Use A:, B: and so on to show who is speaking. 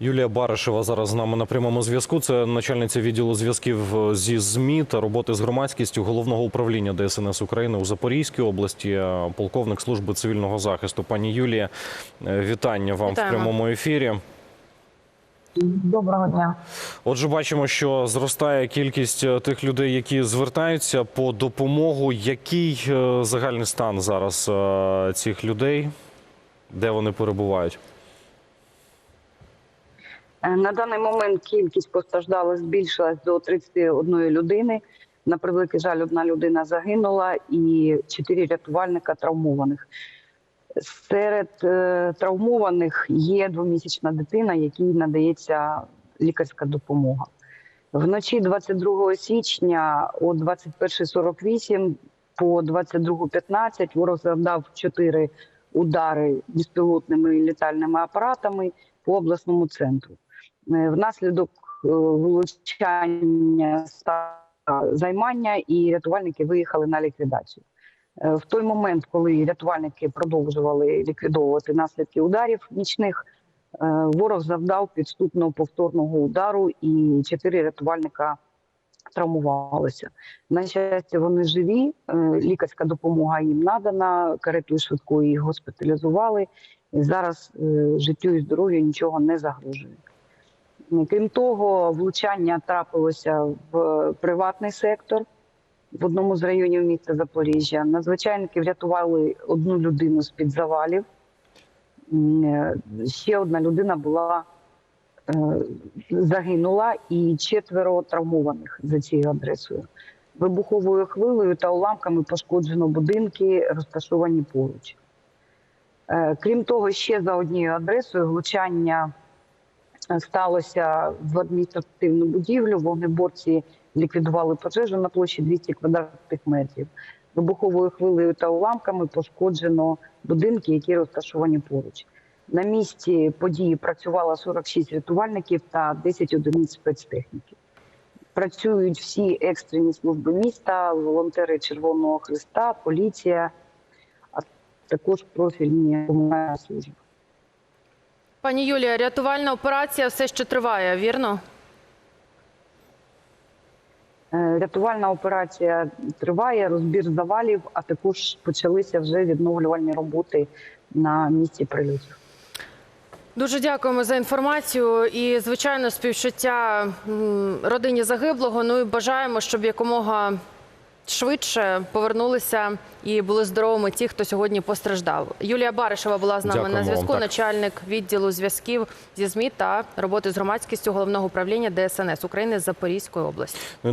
A: Юлія Баришева зараз з нами на прямому зв'язку. Це начальниця відділу зв'язків е, зі ЗМІ та роботи з громадськістю головного управління ДСНС України у Запорізькій області, е, полковник служби цивільного захисту. Пані Юлія, е, вітання вам
B: Вітаємо.
A: в прямому ефірі.
C: Доброго дня.
A: Отже, бачимо, що зростає кількість тих людей, які звертаються по допомогу. Який загальний стан зараз цих людей, де вони перебувають?
C: Е, На даний момент кількість постраждалих збільшилась до 31 людини. На превеликий жаль, одна людина загинула і чотири рятувальника травмованих. Серед е, травмованих є двомісячна дитина, якій надається лікарська допомога. Вночі 22 січня о 21.48 по 22.15 ворог завдав чотири удари безпілотними літальними апаратами по обласному центру. Е, Внаслідок е, влучання займання і рятувальники виїхали на ліквідацію. Е, В той момент, коли рятувальники продовжували ліквідовувати наслідки ударів нічних, ворог завдав підступного повторного удару, і чотири рятувальника травмувалися. На щастя, вони живі. Лікарська допомога їм надана, каретою швидкої їх госпіталізували. Зараз життю і здоров'ю нічого не загрожує. Крім того, влучання трапилося в приватний сектор в одному з районів міста Запоріжжя. Надзвичайники врятували одну людину з під завалів. Е, Ще одна людина була е, загинула, і четверо травмованих за цією адресою. Вибуховою хвилею та уламками пошкоджено будинки, розташовані поруч. Е, Крім того, ще за однією адресою влучання е, сталося в адміністративну будівлю. Вогнеборці ліквідували пожежу на площі 200 квадратних метрів. Вибуховою хвилею та уламками пошкоджено будинки, які розташовані поруч. На місці події працювало 46 рятувальників та 10 одиниць спецтехніки. Працюють всі екстрені служби міста, волонтери Червоного Христа, поліція, а також профільні комунальні служби.
B: Пані Юлія, рятувальна операція все ще триває, вірно?
C: Е, Рятувальна операція триває, розбір завалів, а також почалися вже відновлювальні роботи на місці прильотів.
B: Дуже дякуємо за інформацію і, звичайно, співчуття родині загиблого. Ну і бажаємо, щоб якомога швидше повернулися і були здоровими ті, хто сьогодні постраждав. Юлія Баришева була з нами
A: Дякуємо
B: на зв'язку, начальник відділу зв'язків зі ЗМІ та роботи з громадськістю головного управління ДСНС України з Запорізької області.
A: Ну,